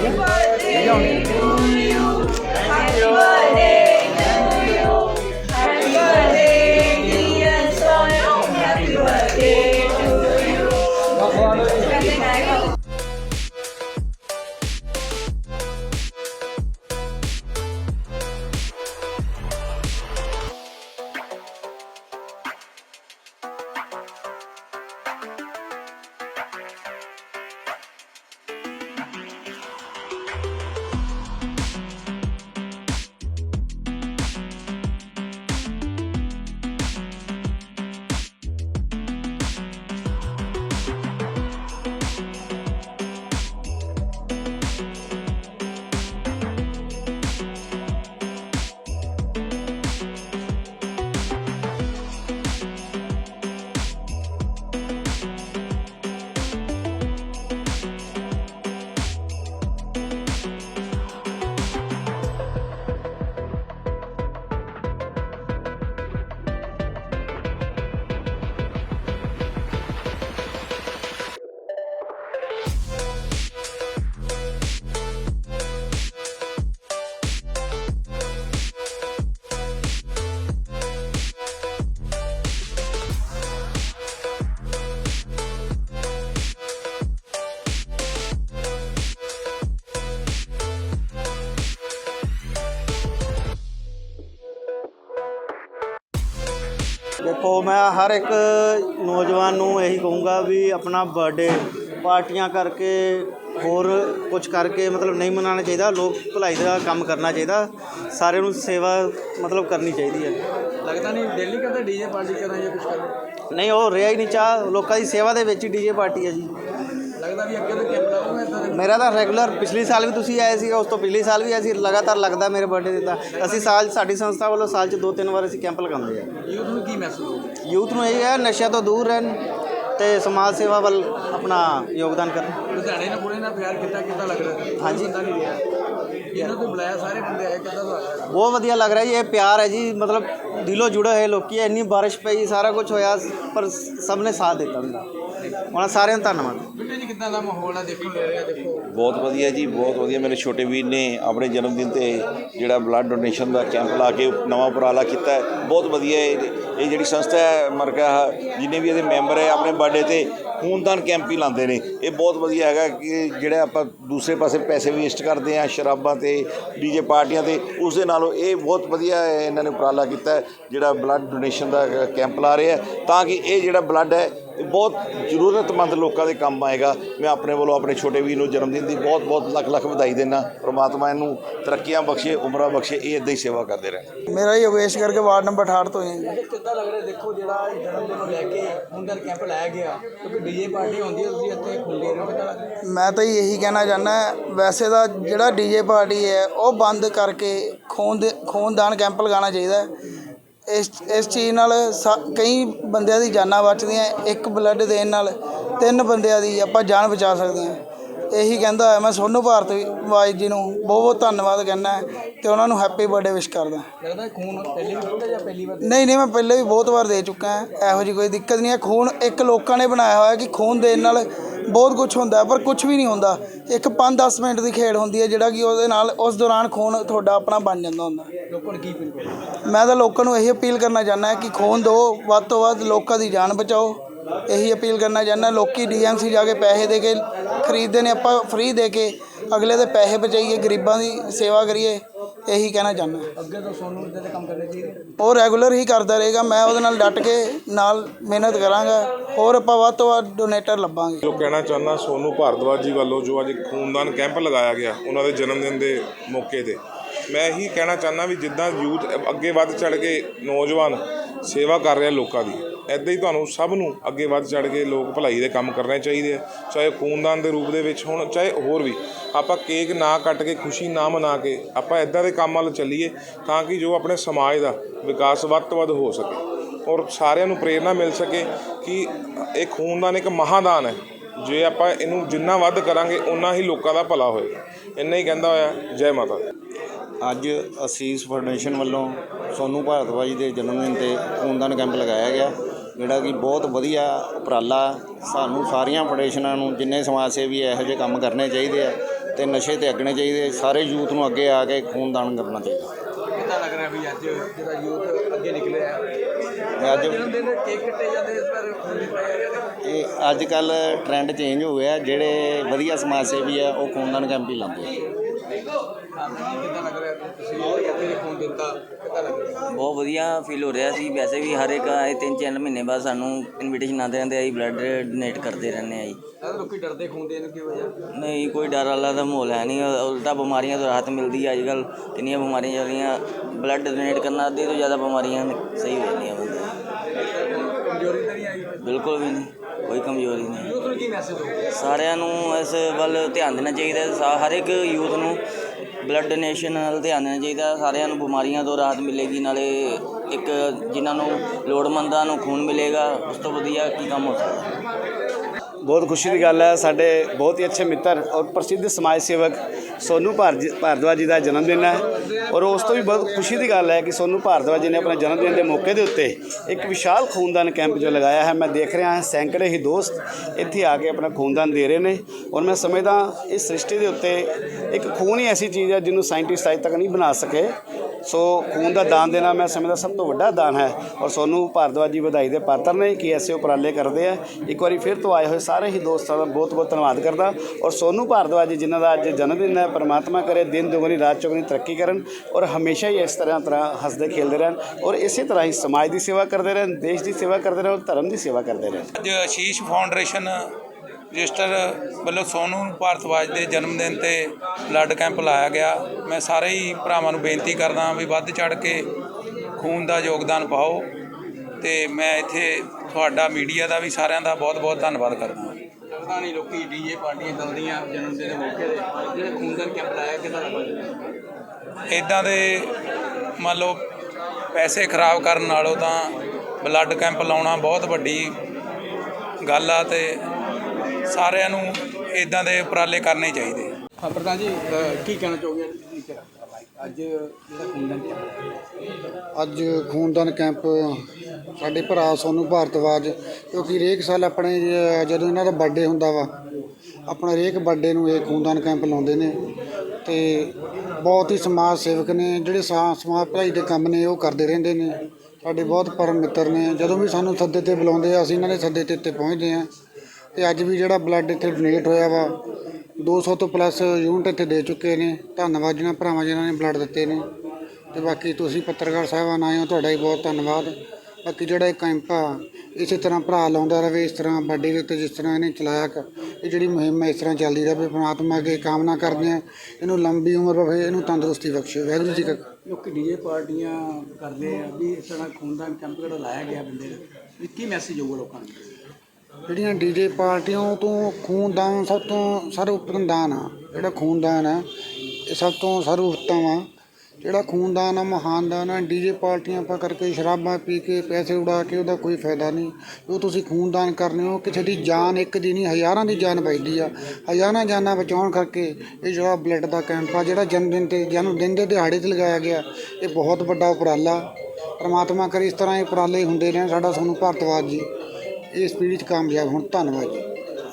辛苦 ਦੇਖੋ ਮੈਂ ਹਰ ਇੱਕ ਨੌਜਵਾਨ ਨੂੰ ਇਹੀ ਕਹੂੰਗਾ ਵੀ ਆਪਣਾ ਬਰਥਡੇ ਪਾਰਟੀਆਂ ਕਰਕੇ ਹੋਰ ਕੁਝ ਕਰਕੇ ਮਤਲਬ ਨਹੀਂ ਮਨਾਉਣਾ ਚਾਹੀਦਾ। ਲੋਕ ਭਲਾਈ ਦਾ ਕੰਮ ਕਰਨਾ ਚਾਹੀਦਾ। ਸਾਰਿਆਂ ਨੂੰ ਸੇਵਾ ਮਤਲਬ ਕਰਨੀ ਚਾਹੀਦੀ ਹੈ। ਲੱਗਦਾ ਨਹੀਂ ਦਿੱਲੀ ਕਹਿੰਦਾ ਡੀਜੇ ਪਾਰਟੀ ਕਰਾਂ ਜਾਂ ਕੁਝ ਕਰਾਂ ਨਹੀਂ ਉਹ ਰਿਹਾ ਹੀ ਨਹੀਂ ਚਾਹ। ਲੋਕਾਂ ਦੀ ਸੇਵਾ ਦੇ ਵਿੱਚ ਹੀ ਡੀਜੇ ਪਾਰਟੀ ਹੈ ਜੀ। ਲੱਗਦਾ ਵੀ ਅੱਗੇ ਤੋਂ ਮੇਰਾ ਤਾਂ ਰੈਗੂਲਰ ਪਿਛਲੇ ਸਾਲ ਵੀ ਤੁਸੀਂ ਆਏ ਸੀ ਉਸ ਤੋਂ ਪਿਛਲੇ ਸਾਲ ਵੀ ਅਸੀਂ ਲਗਾਤਾਰ ਲੱਗਦਾ ਮੇਰੇ ਬਰਥਡੇ ਦੇ ਤਾਂ। ਅਸੀਂ ਸਾਲ ਸਾਡੀ ਸੰਸਥਾ ਵੱਲੋਂ ਸਾਲ 'ਚ ਦੋ ਤਿੰਨ ਵਾਰ ਅਸੀਂ ਕੈਂਪ ਲਗਾਉਂਦੇ ਆ। ਯੂਥ ਨੂੰ ਕੀ ਮੈਸੇਜ ਹੋਊਗਾ ਯੂਥ ਨੂੰ ਇਹ ਹੈ ਨਸ਼ਿਆਂ ਤੋਂ ਦੂਰ ਰਹਿਣ ਤੇ ਸਮਾਜ ਸੇਵਾ ਵੱਲ ਆਪਣਾ ਯੋਗਦਾਨ ਕਰਨ। ਲੁਧਿਆਣੇ ਨੇ ਪੂਰੇ ਨਾਲ ਪਿਆਰ ਕੀਤਾ ਕਿੱਦਾਂ ਲੱਗ ਰਿਹਾ? ਹਾਂਜੀ। ਨਹੀਂ ਰਿਹਾ? ਇਹਨਾਂ ਤੋਂ ਬੁਲਾਇਆ ਸਾਰੇ ਬੰਦੇ ਆਏ ਕਿੱਦਾਂ ਲੱਗ ਰਿਹਾ? ਬਹੁਤ ਵਧੀਆ ਲੱਗ ਰਿਹਾ ਜੀ ਇਹ ਪਿਆਰ ਹੈ ਜੀ ਮਤਲਬ ਦਿਲੋਂ ਜੁੜੇ ਹੋਏ ਲੋਕੀ ਇੰਨੀ ਬਾਰਿਸ਼ ਪਈ ਸਾਰਾ ਕੁਝ ਹੋਇਆ ਪਰ ਸਭ ਨੇ ਸਾਥ ਦਿੱਤਾ ਮੇਰਾ ਉਹਨਾਂ ਸਾਰਿਆਂ ਦਾ ਧੰਨਵਾਦ। ਬਿੱਟੇ ਜੀ ਕਿੱਦਾਂ ਦਾ ਮਾਹੌਲ ਆ? ਦੇਖਣ ਲੈ ਰਿਹਾ ਦੇਖੋ। ਬਹੁਤ ਵਧੀਆ ਜੀ ਬਹੁਤ ਵਧੀਆ। ਮੇਰੇ ਛੋਟੇ ਵੀਰ ਨੇ ਆਪਣੇ ਜਨਮ ਦਿਨ ਤੇ ਜਿਹੜਾ ਬਲੱਡ ਡੋਨੇਸ਼ਨ ਦਾ ਕੈਂਪ ਲਾ ਕੇ ਨਵਾਂ ਉਪਰਾਲਾ ਕੀਤਾ ਹੈ। ਬਹੁਤ ਵਧੀਆ ਇਹ ਇਹ ਜਿਹੜੀ ਸੰਸਥਾ ਹੈ ਮਰਕਾ ਜਿੰਨੇ ਵੀ ਇਹਦੇ ਮੈਂਬਰ ਹੈ ਆਪਣੇ ਬਰਥਡੇ ਤੇ ਖੂਨਦਾਨ ਕੈਂਪ ਹੀ ਲਾਉਂਦੇ ਨੇ। ਇਹ ਬਹੁਤ ਵਧੀਆ ਹੈਗਾ ਕਿ ਜਿਹੜਾ ਆਪਾਂ ਦੂਸਰੇ ਪਾਸੇ ਪੈਸੇ ਵੇਸਟ ਕਰਦੇ ਆ ਸ਼ਰਾਬਾਂ ਤੇ ਡੀਜੇ ਪਾਰਟੀਆਂ ਤੇ ਉਸ ਦੇ ਨਾਲੋਂ ਇਹ ਬਹੁਤ ਵਧੀਆ ਇਹਨਾਂ ਨੇ ਉਪਰਾਲਾ ਕੀਤਾ ਹੈ ਜਿਹੜਾ ਬਲੱਡ ਡੋਨੇਸ਼ਨ ਦਾ ਕੈਂਪ ਲਾ ਰਹੇ ਤਾਂ ਕਿ ਇਹ ਜਿਹੜਾ ਬਲੱਡ ਹੈ ਇਹ ਬਹੁਤ ਜ਼ਰੂਰਤਮੰਦ ਲੋਕਾਂ ਦੇ ਕੰਮ ਆਏਗਾ। ਮੈਂ ਆਪਣੇ ਵੱਲੋਂ ਆਪਣੇ ਛੋਟੇ ਵੀਰ ਨੂੰ ਜਨਮ ਦਿਨ ਦੀ ਬਹੁਤ ਬਹੁਤ ਲੱਖ ਲੱਖ ਵਧਾਈ ਦਿੰਦਾ। ਪ੍ਰਮਾਤਮਾ ਇਹਨੂੰ ਤਰੱਕੀਆਂ ਬਖਸ਼ੇ ਉਮਰਾਂ ਬਖਸ਼ੇ ਇਹ ਇਦਾਂ ਹੀ ਸੇਵਾ ਕਰਦੇ ਰਹਿਣ। ਮੇਰਾ ਯੋਗੇਸ਼ ਕਰਕੇ ਵਾਰਡ ਨੰਬਰ 68 ਤੋਂ ਹੈ। ਜੀ। ਕਿੱਦਾਂ ਲੱਗ ਰਿਹਾ? ਦੇਖੋ ਜਿਹੜਾ ਜਨਮ ਦਿਨ ਨੂੰ ਲੈ ਕੇ ਹੁੰਦਾ ਕੈਂਪ ਲਾਇਆ ਗਿਆ ਕਿਉਂਕਿ ਡੀਜੇ ਪਾਰਟੀ ਹੁੰਦੀ ਹੈ ਤੁਸੀਂ ਇੱਥੇ ਖੁੱਲ ਰਹੇ ਕਿੱਦਾਂ ਲੱਗ ਰਿਹਾ? ਮੈਂ ਤਾਂ ਇਹੀ ਕਹਿਣਾ ਚਾਹੁੰਦਾ ਵੈਸੇ ਤਾਂ ਜਿਹੜਾ ਡੀਜੇ ਪਾਰਟੀ ਹੈ ਉਹ ਬੰਦ ਕਰਕੇ ਖੂਨ ਦੇ ਖੂਨਦਾਨ ਕੈਂਪ ਲਗਾਉਣਾ ਚਾਹੀਦਾ ਹੈ। ਇਸ ਇਸ ਚੀਜ਼ ਨਾਲ ਸਾ- ਕਈ ਬੰਦਿਆਂ ਦੀ ਜਾਨਾਂ ਬਚਦੀਆਂ ਇੱਕ ਬਲੱਡ ਦੇਣ ਨਾਲ ਤਿੰਨ ਬੰਦਿਆਂ ਦੀ ਆਪਾਂ ਜਾਨ ਬਚਾ ਸਕਦੇ ਹਾਂ ਇਹੀ ਕਹਿੰਦਾ ਹੋਇਆ ਮੈਂ ਸੋਨੂ ਭਾਰਤ ਵਾਜ ਜੀ ਨੂੰ ਬਹੁਤ ਬਹੁਤ ਧੰਨਵਾਦ ਕਹਿੰਦਾ ਤੇ ਉਹਨਾਂ ਨੂੰ ਹੈਪੀ ਬਰਥਡੇ ਵਿਸ਼ ਕਰਦਾ। ਲੱਗਦਾ ਖੂਨ ਪਹਿਲੀ ਵਾਰ ਦਿੱਤਾ ਜਾਂ ਪਹਿਲੀ ਵਾਰ ਨਹੀਂ ਨਹੀਂ ਮੈਂ ਪਹਿਲੇ ਵੀ ਬਹੁਤ ਵਾਰ ਦੇ ਚੁੱਕਾ ਹਾਂ ਇਹੋ ਜੀ ਕੋਈ ਦਿੱਕਤ ਨਹੀਂ ਹੈ। ਖੂਨ ਇੱਕ ਲੋਕਾਂ ਨੇ ਬਣਾਇਆ ਹੋਇਆ ਕਿ ਖੂਨ ਦੇਣ ਨਾਲ ਬਹੁਤ ਕੁਝ ਹੁੰਦਾ ਪਰ ਕੁਝ ਵੀ ਨਹੀਂ ਹੁੰਦਾ। ਇੱਕ 5-10 ਮਿੰਟ ਦੀ ਖੇਡ ਹੁੰਦੀ ਹੈ ਜਿਹੜਾ ਕਿ ਉਹਦੇ ਨਾਲ ਉਸ ਦੌਰਾਨ ਖੂਨ ਤੁਹਾਡਾ ਆਪਣਾ ਬਣ ਜਾਂਦਾ ਹੁੰਦਾ। ਲੋਕਾਂ ਨੂੰ ਕੀ ਕਰੋ ਮੈਂ ਤਾਂ ਲੋਕਾਂ ਨੂੰ ਇਹੀ ਅਪੀਲ ਕਰਨਾ ਚਾਹੁੰਦਾ ਕਿ ਖੂਨ ਦਿਓ ਵੱਧ ਤੋਂ ਵੱਧ ਲੋਕਾਂ ਦੀ ਜਾਨ ਬਚਾਓ। ਇਹੀ ਅਪੀਲ ਕਰਨਾ ਚਾਹੁੰਦਾ ਲੋਕੀ ਡੀਐਮਸੀ ਜਾ ਕੇ ਪੈਸੇ ਦੇ ਕੇ ਖਰੀਦਦੇ ਨੇ ਆਪਾਂ ਫ੍ਰੀ ਦੇ ਕੇ ਅਗਲੇ ਦੇ ਪੈਸੇ ਬਚਾਈਏ ਗਰੀਬਾਂ ਦੀ ਸੇਵਾ ਕਰੀਏ। ਇਹੀ ਕਹਿਣਾ ਚਾਹੁੰਦਾ। ਅੱਗੇ ਤੋਂ ਸੋਨੂੰ ਦੇ ਕੰਮ ਕਰਨੇ ਚਾਹੀਦੇ ਉਹ ਰੈਗੂਲਰ ਹੀ ਕਰਦਾ ਰਹੇਗਾ ਮੈਂ ਉਹਦੇ ਨਾਲ ਡਟ ਕੇ ਨਾਲ ਮਿਹਨਤ ਕਰਾਂਗਾ ਹੋਰ ਆਪਾਂ ਵੱਧ ਤੋਂ ਵੱਧ ਡੋਨੇਟਰ ਲੱਭਾਂਗੇ। ਜੋ ਕਹਿਣਾ ਚਾਹੁੰਦਾ ਸੋਨੂ ਭਾਰਦਵਾਜ ਜੀ ਵੱਲੋਂ ਜੋ ਅੱਜ ਖੂਨਦਾਨ ਕੈਂਪ ਲਗਾਇਆ ਗਿਆ ਉਹਨਾਂ ਦੇ ਜਨਮ ਦਿਨ ਦੇ ਮੌਕੇ ਤੇ। ਮੈਂ ਇਹੀ ਕਹਿਣਾ ਚਾਹੁੰਦਾ ਵੀ ਜਿੱਦਾਂ ਯੂਥ ਅੱਗੇ ਵੱਧ ਚੜ ਕੇ ਨੌਜਵਾਨ ਸੇਵਾ ਕਰ ਰਿਹਾ ਲੋਕਾਂ ਦੀ। ਐਦਾਂ ਹੀ ਤੁਹਾਨੂੰ ਸਭ ਨੂੰ ਅੱਗੇ ਵੱਧ ਚੜ ਕੇ ਲੋਕ ਭਲਾਈ ਦੇ ਕੰਮ ਕਰਨੇ ਚਾਹੀਦੇ ਆ। ਚਾਹੇ ਖੂਨਦਾਨ ਦੇ ਰੂਪ ਦੇ ਵਿੱਚ ਹੋਣ, ਚਾਹੇ ਹੋਰ ਵੀ। ਆਪਾਂ ਕੇਕ ਨਾ ਕੱਟ ਕੇ, ਖੁਸ਼ੀ ਨਾ ਮਨਾ ਕੇ ਆਪਾਂ ਐਦਾਂ ਦੇ ਕੰਮ ਵੱਲ ਚੱਲੀਏ ਤਾਂ ਕਿ ਜੋ ਆਪਣੇ ਸਮਾਜ ਦਾ ਵਿਕਾਸ ਵੱਧ ਤੋਂ ਵੱਧ ਹੋ ਸਕੇ ਔਰ ਸਾਰਿਆਂ ਨੂੰ ਪ੍ਰੇਰਣਾ ਮਿਲ ਸਕੇ ਕਿ ਇਹ ਖੂਨਦਾਨ ਇੱਕ ਮਹਾਦਾਨ ਹੈ। ਜੇ ਆਪਾਂ ਇਹਨੂੰ ਜਿੰਨਾ ਵੱਧ ਕਰਾਂਗੇ ਉਨਾ ਹੀ ਲੋਕਾਂ ਦਾ ਭਲਾ ਹੋਏਗਾ। ਇੰਨਾ ਹੀ ਕਹਿੰਦਾ ਹੋਇਆ, ਜੈ ਮਾਤਾ ਅੱਜ ਅਸੀਸ ਫਾਊਂਡੇਸ਼ਨ ਵੱਲੋਂ ਸੋਨੂ ਭਾਰਤਵਾਜੀ ਦੇ ਜਨਮ ਦਿਨ ਤੇ ਖੂਨਦਾਨ ਕੈਂਪ ਲਗਾਇਆ ਗਿਆ। ਜਿਹੜਾ ਕਿ ਬਹੁਤ ਵਧੀਆ ਉਪਰਾਲਾ ਸਾਨੂੰ ਸਾਰੀਆਂ ਫਾਊਂਡੇਸ਼ਨਾਂ ਨੂੰ ਜਿੰਨੇ ਸਮਾਜ ਸੇਵੀ ਇਹੋ ਜਿਹੇ ਕੰਮ ਕਰਨੇ ਚਾਹੀਦੇ ਆ ਤੇ ਨਸ਼ੇ ਤੇ ਅੱਗਣੇ ਚਾਹੀਦੇ ਸਾਰੇ ਯੂਥ ਨੂੰ ਅੱਗੇ ਆ ਕੇ ਖੂਨਦਾਨ ਕਰਨਾ ਚਾਹੀਦਾ। ਕਿੱਦਾਂ ਲੱਗ ਰਿਹਾ ਵੀ ਅੱਜ ਜਿਹੜਾ ਯੂਥ ਅੱਗੇ ਨਿਕਲਿਆ ਮੈਂ ਅੱਜ ਜਨਮ ਦਿਨ ਦੇ ਕੇਕ ਕੱਟੇ ਜਾਂਦੇ ਇਸ ਪਰ ਖੂਨ ਨਹੀਂ ਪਾਇਆ ਗਿਆ ਇਹ ਅੱਜ ਕੱਲ ਟ੍ਰੈਂਡ ਚੇਂਜ ਹੋ ਗਿਆ। ਜਿਹੜੇ ਵਧੀਆ ਸਮਾਜ ਸੇਵੀ ਆ ਉਹ ਖੂਨਦਾਨ ਕੈਂਪ ਹੀ ਲਾਉਂਦੇ ਆ। ਕਿੱਦਾਂ ਲੱਗ ਰਿਹਾ? ਤੁਸੀਂ ਖੂਨ ਦਿੱਤਾ। ਬਹੁਤ ਵਧੀਆ ਫੀਲ ਹੋ ਰਿਹਾ ਸੀ। ਵੈਸੇ ਵੀ ਹਰ ਇੱਕ ਆਏ ਤਿੰਨ ਚਾਰ ਮਹੀਨੇ ਬਾਅਦ ਸਾਨੂੰ ਇਨਵੀਟੇਸ਼ਨ ਆਉਂਦੇ ਰਹਿੰਦੇ ਆ ਜੀ ਬਲੱਡ ਡੋਨੇਟ ਕਰਦੇ ਰਹਿੰਦੇ ਆ ਜੀ। ਲੋਕੀ ਡਰਦੇ ਖੂਨ ਦੇਣ ਨੂੰ ਕੀ ਵਜ੍ਹਾ ਨਹੀਂ ਕੋਈ ਡਰ ਵਾਲਾ ਦਾ ਮਾਹੌਲ ਹੈ ਨਹੀਂ। ਉਲਟਾ ਬਿਮਾਰੀਆਂ ਤੋਂ ਰਾਹਤ ਮਿਲਦੀ ਹੈ ਅੱਜ ਕੱਲ ਕਿੰਨੀਆਂ ਬਿਮਾਰੀਆਂ ਚੱਲ ਰਹੀਆਂ। ਬਲੱਡ ਡੋਨੇਟ ਕਰਨਾ ਅੱਧੇ ਤੋਂ ਜ਼ਿਆਦਾ ਬਿਮਾਰੀਆਂ ਸਹੀ ਹੋ ਜਾਂਦੀਆਂ ਬੰਦੇ ਦੀਆਂ। ਕਮਜ਼ੋਰੀ ਤਾਂ ਨਹੀਂ ਆਈ? ਬਿਲਕੁਲ ਵੀ ਨਹੀਂ। ਕੋਈ ਕਮਜ਼ੋਰੀ ਨਹੀਂ ਯੂਥ ਨੂੰ ਕੀ ਮੈਸੇਜ ਹੋ ਸਾਰਿਆਂ ਨੂੰ ਇਸ ਵੱਲ ਧਿਆਨ ਦੇਣਾ ਚਾਹੀਦਾ ਹੈ। ਸਾ- ਹਰ ਇੱਕ ਯੂਥ ਨੂੰ ਬਲੱਡ ਡੋਨੇਸ਼ਨ ਵੱਲ ਧਿਆਨ ਦੇਣਾ ਚਾਹੀਦਾ, ਸਾਰਿਆਂ ਨੂੰ ਬਿਮਾਰੀਆਂ ਤੋਂ ਰਾਹਤ ਮਿਲੇਗੀ, ਨਾਲੇ ਇੱਕ ਜਿਨ੍ਹਾਂ ਨੂੰ ਲੋੜਮੰਦਾਂ ਨੂੰ ਖੂਨ ਮਿਲੇਗਾ, ਉਸ ਤੋਂ ਵਧੀਆ ਕੀ ਕੰਮ ਹੋ ਸਕਦਾ। ਬਹੁਤ ਖੁਸ਼ੀ ਦੀ ਗੱਲ ਹੈ। ਸਾਡੇ ਬਹੁਤ ਹੀ ਅੱਛੇ ਮਿੱਤਰ ਔਰ ਪ੍ਰਸਿੱਧ ਸਮਾਜ ਸੇਵਕ ਸੋਨੂ ਭਾਰਜ, ਭਾਰਦਵਾਜ ਜੀ ਦਾ ਜਨਮ ਦਿਨ ਹੈ। ਔਰ ਉਸ ਤੋਂ ਵੀ ਬਹੁਤ ਖੁਸ਼ੀ ਦੀ ਗੱਲ ਹੈ ਕਿ ਸੋਨੂ ਭਾਰਦਵਾਜ ਜੀ ਨੇ ਆਪਣੇ ਜਨਮ ਦਿਨ ਦੇ ਮੌਕੇ ਦੇ ਉੱਤੇ ਇੱਕ ਵਿਸ਼ਾਲ ਖੂਨਦਾਨ ਕੈਂਪ ਜੋ ਲਗਾਇਆ ਹੈ। ਮੈਂ ਦੇਖ ਰਿਹਾ ਹਾਂ, ਸੈਂਕੜੇ ਹੀ ਦੋਸਤ ਇੱਥੇ ਆ ਕੇ ਆਪਣਾ ਖੂਨਦਾਨ ਦੇ ਰਹੇ ਨੇ ਔਰ ਮੈਂ ਸਮਝਦਾ ਇਸ ਸ੍ਰਿਸ਼ਟੀ ਦੇ ਉੱਤੇ ਇੱਕ ਖੂਨ ਹੀ ਐਸੀ ਚੀਜ਼ ਹੈ ਜਿਹਨੂੰ ਸਾਇੰਟਿਸਟ ਅਜੇ ਤੱਕ ਨਹੀਂ ਬਣਾ ਸਕੇ। ਸੋ ਖੂਨ ਦਾ ਦਾਨ ਦੇਣਾ ਮੈਂ ਸਮਝਦਾ ਸਭ ਤੋਂ ਵੱਡਾ ਦਾਨ ਹੈ ਔਰ ਸੋਨੂੰ ਭਾਰਦਵਾਜ ਜੀ ਵਧਾਈ ਦੇ ਪਾਤਰ ਨੇ ਕਿ ਐਸੇ ਉਪਰਾਲੇ ਕਰਦੇ ਆ। ਇੱਕ ਵਾਰੀ ਫਿਰ ਤੋਂ ਆਏ ਹੋਏ ਸਾਰੇ ਹੀ ਦੋਸਤਾਂ ਦਾ ਬਹੁਤ ਬਹੁਤ ਧੰਨਵਾਦ ਕਰਦਾ ਔਰ ਸੋਨੂੰ ਭਾਰਦਵਾਜ ਜੀ ਜਿਨ੍ਹਾਂ ਦਾ ਅੱਜ ਜਨਮ ਦਿਨ ਹੈ, ਪਰਮਾਤਮਾ ਕਰੇ, ਦਿਨ ਦੁਗਣੀ ਰਾਤ ਚੌਗਣੀ ਤਰੱਕੀ ਕਰਨ ਔਰ ਹਮੇਸ਼ਾ ਹੀ ਇਸ ਤਰ੍ਹਾਂ ਤਰ੍ਹਾਂ ਹੱਸਦੇ ਖੇਲਦੇ ਰਹਿਣ ਔਰ ਇਸੇ ਤਰ੍ਹਾਂ ਹੀ ਸਮਾਜ ਦੀ ਸੇਵਾ ਕਰਦੇ ਰਹਿਣ, ਦੇਸ਼ ਦੀ ਸੇਵਾ ਕਰਦੇ ਰਹਿਣ ਔਰ ਧਰਮ ਦੀ ਸੇਵਾ ਕਰਦੇ ਰਹਿਣ। ਅੱਜ ਆਸ਼ੀਸ਼ ਫਾਊਂਡੇਸ਼ਨ ਰਜਿਸਟਰ ਵੱਲੋਂ ਸੋਨੂ ਭਾਰਤਵਾਜ ਦੇ ਜਨਮ ਦਿਨ ਤੇ ਬਲੱਡ ਕੈਂਪ ਲਾਇਆ ਗਿਆ। ਮੈਂ ਸਾਰੇ ਹੀ ਭਰਾਵਾਂ ਨੂੰ ਬੇਨਤੀ ਕਰਦਾ ਵੀ ਵੱਧ ਚੜ ਕੇ ਖੂਨ ਦਾ ਯੋਗਦਾਨ ਪਾਓ ਤੇ ਮੈਂ ਇੱਥੇ ਤੁਹਾਡਾ ਮੀਡੀਆ ਦਾ ਵੀ ਸਾਰਿਆਂ ਦਾ ਬਹੁਤ-ਬਹੁਤ ਧੰਨਵਾਦ ਕਰਦਾ ਲੱਗਦਾ ਨਹੀਂ ਲੋਕੀ ਡੀਜੇ ਪਾਰਟੀਆਂ ਚੱਲਦੀਆਂ ਜਨਮ ਦਿਨ ਦੇ ਮੌਕੇ ਤੇ ਜਿਹੜੇ ਖੂਨਦਾਨ ਕੈਂਪ ਲਾਇਆ ਕਿੱਦਾਂ ਲੱਗਾ? ਇਦਾਂ ਦੇ ਮੰਨ ਲਓ ਪੈਸੇ ਖਰਾਬ ਕਰਨ ਨਾਲੋਂ ਤਾਂ ਬਲੱਡ ਕੈਂਪ ਲਾਉਣਾ ਬਹੁਤ ਵੱਡੀ ਗੱਲ ਆ ਤੇ ਸਾਰਿਆਂ ਨੂੰ ਇਦਾਂ ਦੇ ਉਪਰਾਲੇ ਕਰਨੇ ਚਾਹੀਦੇ। ਹਾਂ ਪ੍ਰਧਾਨ ਜੀ ਕੀ ਕਹਿਣਾ ਚਾਹੋਗੇ ਅੱਜ ਜਿਹੜਾ ਖੂਨਦਾਨ ਅੱਜ ਖੂਨਦਾਨ ਕੈਂਪ ਸਾਡੇ ਭਰਾ ਸੋਨੂੰ ਭਾਰਤਵਾਜ ਕਿਉਂਕਿ ਹਰੇਕ ਸਾਲ ਆਪਣੇ ਜ- ਜਦੋਂ ਇਹਨਾਂ ਦਾ ਬਰਥਡੇ ਹੁੰਦਾ ਵਾ ਆਪਣਾ ਹਰੇਕ ਬਰਥਡੇ ਨੂੰ ਇਹ ਖੂਨਦਾਨ ਕੈਂਪ ਲਾਉਂਦੇ ਨੇ। ਤੇ ਬਹੁਤ ਹੀ ਸਮਾਜ ਸੇਵਕ ਨੇ ਜਿਹੜੇ ਸਾ- ਸਮਾਜ ਭਲਾਈ ਦੇ ਕੰਮ ਨੇ ਉਹ ਕਰਦੇ ਰਹਿੰਦੇ ਨੇ। ਸਾਡੇ ਬਹੁਤ ਪਰਮ ਮਿੱਤਰ ਨੇ। ਜਦੋਂ ਵੀ ਸਾਨੂੰ ਸੱਦੇ ਤੇ ਬੁਲਾਉਂਦੇ ਆ ਅਸੀਂ ਇਹਨਾਂ ਦੇ ਸੱਦੇ ਤੇ ਉੱਤੇ ਪਹੁੰਚਦੇ ਆ ਤੇ ਅੱਜ ਵੀ ਜਿਹੜਾ ਬਲੱਡ ਇੱਥੇ ਡੋਨੇਟ ਹੋਇਆ ਵਾ 200 ਤੋਂ ਪਲੱਸ ਯੂਨਿਟ ਇੱਥੇ ਦੇ ਚੁੱਕੇ ਨੇ। ਧੰਨਵਾਦ ਜਿਹਨਾਂ ਭਰਾਵਾਂ ਜਿਨ੍ਹਾਂ ਨੇ ਬਲੱਡ ਦਿੱਤੇ ਨੇ। ਤੇ ਬਾਕੀ ਤੁਸੀਂ ਪੱਤਰਕਾਰ ਸਾਹਿਬਾਨ ਆਏ ਹੋ, ਤੁਹਾਡਾ ਹੀ ਬਹੁਤ ਧੰਨਵਾਦ। ਬਾਕੀ ਜਿਹੜਾ ਇਹ ਕੈਂਪ ਆ, ਇਸੇ ਤਰ੍ਹਾਂ ਭਰਾ ਲਾਉਂਦਾ ਰਹੇ ਇਸ ਤਰ੍ਹਾਂ ਬਰਥਡੇ ਦੇ ਉੱਤੇ ਜਿਸ ਤਰ੍ਹਾਂ ਇਹਨੇ ਚਲਾਇਆ ਕ- ਇਹ ਜਿਹੜੀ ਮੁਹਿੰਮ ਹੈ ਇਸ ਤਰ੍ਹਾਂ ਚੱਲਦੀ ਰਹੇ ਪਰਮਾਤਮਾ ਅੱਗੇ ਕਾਮਨਾ ਕਰਦੇ ਆ, ਇਹਨੂੰ ਲੰਬੀ ਉਮਰ ਬਖਸ਼ੇ ਇਹਨੂੰ ਤੰਦਰੁਸਤੀ ਬਖਸ਼ੇ। ਵਾਹਿਗੁਰੂ ਜੀ ਕਾ ਲੋਕੀ ਡੀਜੇ ਪਾਰਟੀਆਂ ਕਰਦੇ ਆ, ਵੀ ਇਸ ਤਰ੍ਹਾਂ ਖੂਨਦਾਨ ਕੈਂਪ ਜਿਹੜਾ ਲਾਇਆ ਗਿਆ ਬੰਦੇ ਦਾ, ਵੀ ਕੀ ਮੈਸੇਜ ਹੋਊਗਾ ਲੋਕਾਂ ਨੂੰ? ਜਿਹੜੀਆਂ ਡੀਜੇ ਪਾਰਟੀਆਂ, ਉਹ ਤੋਂ ਖੂਨਦਾਨ ਸਭ ਤੋਂ ਸਰਵਉੱਤਮ ਦਾਨ ਆ। ਜਿਹੜਾ ਖੂਨਦਾਨ ਆ, ਇਹ ਸਭ ਤੋਂ ਸਰਵਉੱਤਮ ਆ। ਜਿਹੜਾ ਖੂਨਦਾਨ ਆ, ਮਹਾਨ ਦਾਨ ਆ ਡੀਜੇ ਪਾਰਟੀਆਂ ਆਪਾਂ ਕਰਕੇ ਸ਼ਰਾਬਾਂ ਪੀ ਕੇ, ਪੈਸੇ ਉਡਾ ਕੇ, ਉਹਦਾ ਕੋਈ ਫਾਇਦਾ ਨਹੀਂ। ਜੋ ਤੁਸੀਂ ਖੂਨਦਾਨ ਕਰਨੇ ਹੋ, ਕਿਸੇ ਦੀ ਜਾਨ ਇੱਕ ਦੀ ਨਹੀਂ, ਹਜ਼ਾਰਾਂ ਦੀ ਜਾਨ ਬਚਦੀ ਆ। ਹਜ਼ਾਰਾਂ ਜਾਨਾਂ ਬਚਾਉਣ ਕਰਕੇ ਇਹ ਜਿਹੜਾ ਬਲੱਡ ਦਾ ਕੈਂਪ ਆ, ਜਿਹੜਾ ਜਨਮ ਦਿਨ ਤੇ ਜਨਮ ਦਿਨ ਦੇ ਦਿਹਾੜੇ ਤੇ ਲਗਾਇਆ ਗਿਆ, ਇਹ ਬਹੁਤ ਵੱਡਾ ਉਪਰਾਲਾ। ਪਰਮਾਤਮਾ ਕਰੇ ਇਸ ਤਰ੍ਹਾਂ ਇਹ ਉਪਰਾਲੇ ਹੁੰਦੇ ਰਹਿਣ, ਸਾਡਾ ਸੋਨੂੰ ਭਾਰਤਵਾਦ ਜੀ। ਇਸ ਪੀੜ੍ਹੀ 'ਚ ਕਾਮਯਾਬ ਹੋਣ। ਧੰਨਵਾਦ ਜੀ।